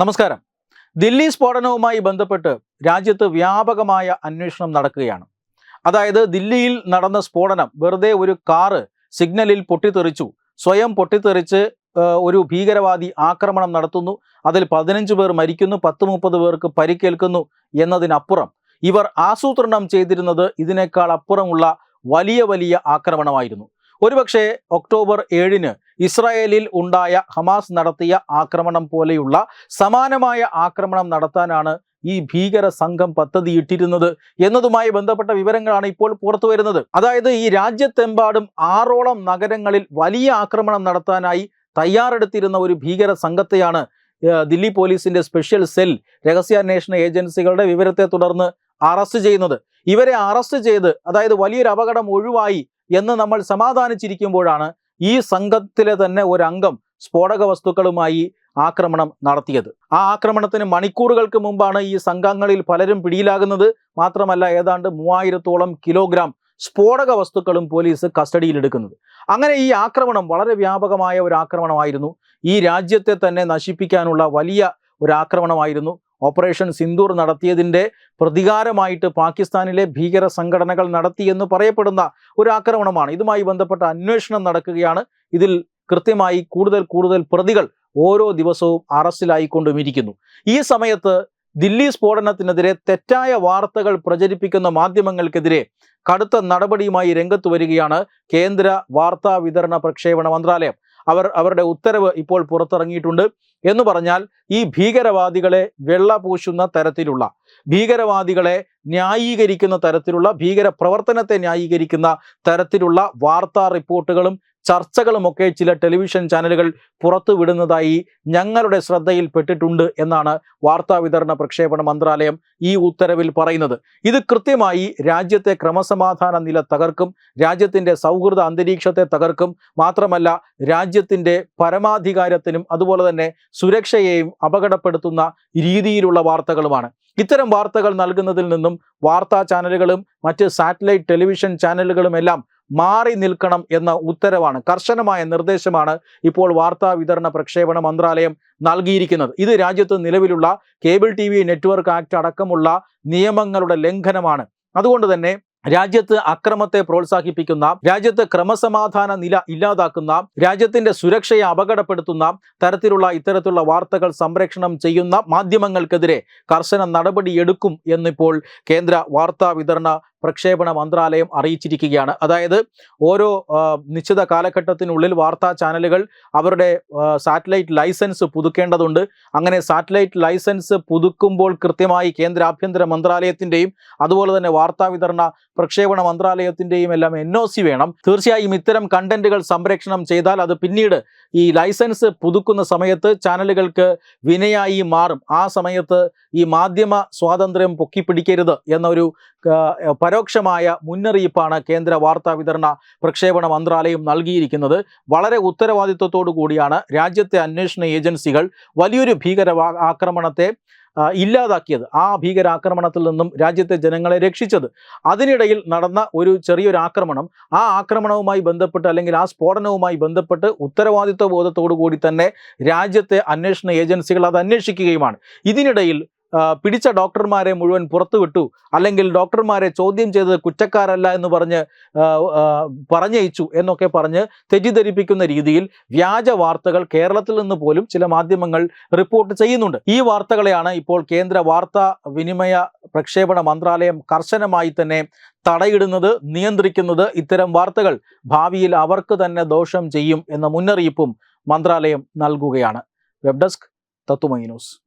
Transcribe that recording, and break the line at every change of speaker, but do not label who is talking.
നമസ്കാരം. ദില്ലി സ്ഫോടനവുമായി ബന്ധപ്പെട്ട് രാജ്യത്ത് വ്യാപകമായ അന്വേഷണം നടക്കുകയാണ്. അതായത് ദില്ലിയിൽ നടന്ന സ്ഫോടനം വെറുതെ ഒരു കാറ് സിഗ്നലിൽ പൊട്ടിത്തെറിച്ചു. സ്വയം പൊട്ടിത്തെറിച്ച് ഒരു ഭീകരവാദി ആക്രമണം നടത്തുന്നു. അതിൽ പതിനഞ്ച് പേർ മരിക്കുന്നു പത്ത് മുപ്പത് പേർക്ക് പരിക്കേൽക്കുന്നു എന്നതിനപ്പുറം ഇവർ ആസൂത്രണം ചെയ്തിരുന്നത് ഇതിനേക്കാൾ അപ്പുറമുള്ള വലിയ വലിയ ആക്രമണമായിരുന്നു. ഒരുപക്ഷെ ഒക്ടോബർ ഏഴിന് ഇസ്രായേലിൽ ഉണ്ടായ ഹമാസ് നടത്തിയ ആക്രമണം പോലെയുള്ള സമാനമായ ആക്രമണം നടത്താനാണ് ഈ ഭീകര സംഘം പദ്ധതിയിട്ടിരുന്നത് എന്നതുമായി ബന്ധപ്പെട്ട വിവരങ്ങളാണ് ഇപ്പോൾ പുറത്തു വരുന്നത്. അതായത് ഈ രാജ്യത്തെമ്പാടും ആറോളം നഗരങ്ങളിൽ വലിയ ആക്രമണം നടത്താനായി തയ്യാറെടുത്തിരുന്ന ഒരു ഭീകര സംഘത്തെയാണ് ദില്ലി പോലീസിന്റെ സ്പെഷ്യൽ സെൽ രഹസ്യാന്വേഷണ ഏജൻസികളുടെ വിവരത്തെ തുടർന്ന് അറസ്റ്റ് ചെയ്യുന്നത്. ഇവരെ അറസ്റ്റ് ചെയ്ത് അതായത് വലിയൊരു അപകടം ഒഴിവായി എന്ന് നമ്മൾ സമാധാനിച്ചിരിക്കുമ്പോഴാണ് ഈ സംഘത്തിലെ തന്നെ ഒരു സ്ഫോടക വസ്തുക്കളുമായി ആക്രമണം നടത്തിയത്. ആ ആക്രമണത്തിന് മണിക്കൂറുകൾക്ക് മുമ്പാണ് ഈ സംഘങ്ങളിൽ പലരും പിടിയിലാകുന്നത്. മാത്രമല്ല ഏതാണ്ട് മൂവായിരത്തോളം കിലോഗ്രാം സ്ഫോടക വസ്തുക്കളും പോലീസ് കസ്റ്റഡിയിലെടുക്കുന്നത്. അങ്ങനെ ഈ ആക്രമണം വളരെ വ്യാപകമായ ഒരു ആക്രമണമായിരുന്നു. ഈ രാജ്യത്തെ തന്നെ നശിപ്പിക്കാനുള്ള വലിയ ഒരു ആക്രമണമായിരുന്നു. ഓപ്പറേഷൻ സിന്ദൂർ നടത്തിയതിന്റെ പ്രതികാരമായിട്ട് പാകിസ്ഥാനിലെ ഭീകര സംഘടനകൾ നടത്തിയെന്ന് പറയപ്പെടുന്ന ഒരു ആക്രമണമാണ്. ഇതുമായി ബന്ധപ്പെട്ട അന്വേഷണം നടക്കുകയാണ്. ഇതിൽ കൃത്യമായി കൂടുതൽ കൂടുതൽ പ്രതികൾ ഓരോ ദിവസവും അറസ്റ്റിലായിക്കൊണ്ടും ഇരിക്കുന്നു. ഈ സമയത്ത് ദില്ലി സ്ഫോടനത്തിനെതിരെ തെറ്റായ വാർത്തകൾ പ്രചരിപ്പിക്കുന്ന മാധ്യമങ്ങൾക്കെതിരെ കടുത്ത നടപടിയുമായി രംഗത്ത് വരികയാണ് കേന്ദ്ര വാർത്താ വിതരണ പ്രക്ഷേപണ മന്ത്രാലയം. അവർ അവരുടെ ഉത്തരവ് ഇപ്പോൾ പുറത്തിറങ്ങിയിട്ടുണ്ട്. എന്ന് പറഞ്ഞാൽ ഈ ഭീകരവാദികളെ വെള്ള പൂശുന്ന തരത്തിലുള്ള ഭീകരവാദികളെ ന്യായീകരിക്കുന്ന തരത്തിലുള്ള ഭീകര പ്രവർത്തനത്തെ ന്യായീകരിക്കുന്ന തരത്തിലുള്ള വാർത്താ റിപ്പോർട്ടുകളും ചർച്ചകളുമൊക്കെ ചില ടെലിവിഷൻ ചാനലുകൾ പുറത്തുവിടുന്നതായി ഞങ്ങളുടെ ശ്രദ്ധയിൽപ്പെട്ടിട്ടുണ്ട് എന്നാണ് വാർത്താ വിതരണ പ്രക്ഷേപണ മന്ത്രാലയം ഈ ഉത്തരവിൽ പറയുന്നത്. ഇത് കൃത്യമായി രാജ്യത്തെ ക്രമസമാധാന നില തകർക്കും രാജ്യത്തിന്റെ സൗഹൃദ അന്തരീക്ഷത്തെ തകർക്കും മാത്രമല്ല രാജ്യത്തിന്റെ പരമാധികാരത്തിനും അതുപോലെ തന്നെ സുരക്ഷയെയും അപകടപ്പെടുത്തുന്ന രീതിയിലുള്ള വാർത്തകളുമാണ്. ഇത്തരം വാർത്തകൾ നൽകുന്നതിൽ നിന്നും വാർത്താ ചാനലുകളും മറ്റ് സാറ്റലൈറ്റ് ടെലിവിഷൻ ചാനലുകളും എല്ലാം മാറി നിൽക്കണം എന്ന ഉത്തരവാണ്. കർശനമായ നിർദ്ദേശമാണ് ഇപ്പോൾ വാർത്താ വിതരണ പ്രക്ഷേപണ മന്ത്രാലയം നൽകിയിരിക്കുന്നത്. ഇത് രാജ്യത്ത് നിലവിലുള്ള കേബിൾ ടി നെറ്റ്വർക്ക് ആക്ട് അടക്കമുള്ള നിയമങ്ങളുടെ ലംഘനമാണ്. അതുകൊണ്ട് തന്നെ രാജ്യത്ത് അക്രമത്തെ പ്രോത്സാഹിപ്പിക്കുന്ന രാജ്യത്ത് ക്രമസമാധാന നില ഇല്ലാതാക്കുന്ന രാജ്യത്തിന്റെ സുരക്ഷയെ അപകടപ്പെടുത്തുന്ന തരത്തിലുള്ള ഇത്തരത്തിലുള്ള വാർത്തകൾ സംപ്രേഷണം ചെയ്യുന്ന മാധ്യമങ്ങൾക്കെതിരെ കർശന നടപടിയെടുക്കും എന്നിപ്പോൾ കേന്ദ്ര വാർത്താ വിതരണ പ്രക്ഷേപണ മന്ത്രാലയം അറിയിച്ചിരിക്കുകയാണ്. അതായത് ഓരോ നിശ്ചിത കാലഘട്ടത്തിനുള്ളിൽ വാർത്താ ചാനലുകൾ അവരുടെ സാറ്റലൈറ്റ് ലൈസൻസ് പുതുക്കേണ്ടതുണ്ട്. അങ്ങനെ സാറ്റലൈറ്റ് ലൈസൻസ് പുതുക്കുമ്പോൾ കൃത്യമായി കേന്ദ്ര ആഭ്യന്തര മന്ത്രാലയത്തിന്റെയും അതുപോലെ തന്നെ വാർത്താ വിതരണ പ്രക്ഷേപണ മന്ത്രാലയത്തിന്റെയും എല്ലാം എൻ വേണം. തീർച്ചയായും ഇത്തരം കണ്ടന്റുകൾ സംപ്രേഷണം ചെയ്താൽ അത് പിന്നീട് ഈ ലൈസൻസ് പുതുക്കുന്ന സമയത്ത് ചാനലുകൾക്ക് വിനയായി മാറും. ആ സമയത്ത് ഈ മാധ്യമ സ്വാതന്ത്ര്യം പൊക്കിപ്പിടിക്കരുത് എന്നൊരു പരോക്ഷമായ മുന്നറിയിപ്പാണ് കേന്ദ്ര വാർത്താ വിതരണ പ്രക്ഷേപണ മന്ത്രാലയം നൽകിയിരിക്കുന്നത്. വളരെ ഉത്തരവാദിത്വത്തോടു കൂടിയാണ് രാജ്യത്തെ അന്വേഷണ ഏജൻസികൾ വലിയൊരു ഭീകര ആക്രമണത്തെ ഇല്ലാതാക്കിയത്. ആ ഭീകരാക്രമണത്തിൽ നിന്നും രാജ്യത്തെ ജനങ്ങളെ രക്ഷിച്ചത്. അതിനിടയിൽ നടന്ന ഒരു ചെറിയൊരു ആക്രമണം. ആ ആക്രമണവുമായി ബന്ധപ്പെട്ട് അല്ലെങ്കിൽ ആ സ്ഫോടനവുമായി ബന്ധപ്പെട്ട് ഉത്തരവാദിത്വ ബോധത്തോടു കൂടി തന്നെ രാജ്യത്തെ അന്വേഷണ ഏജൻസികൾ അത് അന്വേഷിക്കുകയുമാണ്. ഇതിനിടയിൽ പിടിച്ച ഡോക്ടർമാരെ മുഴുവൻ പുറത്തുവിട്ടു അല്ലെങ്കിൽ ഡോക്ടർമാരെ ചോദ്യം ചെയ്തത് കുറ്റക്കാരല്ല എന്ന് പറഞ്ഞ് പറഞ്ഞയച്ചു എന്നൊക്കെ പറഞ്ഞ് തെറ്റിദ്ധരിപ്പിക്കുന്ന രീതിയിൽ വ്യാജ വാർത്തകൾ കേരളത്തിൽ നിന്ന് പോലും ചില മാധ്യമങ്ങൾ റിപ്പോർട്ട് ചെയ്യുന്നുണ്ട്. ഈ വാർത്തകളെയാണ് ഇപ്പോൾ കേന്ദ്ര വാർത്താ വിനിമയ പ്രക്ഷേപണ മന്ത്രാലയം കർശനമായി തന്നെ തടയിടുന്നത് നിയന്ത്രിക്കുന്നത്. ഇത്തരം വാർത്തകൾ ഭാവിയിൽ അവർക്ക് തന്നെ ദോഷം ചെയ്യും എന്ന മുന്നറിയിപ്പും മന്ത്രാലയം നൽകുകയാണ്. വെബ് ഡെസ്ക് തത്തുമൈ ന്യൂസ്.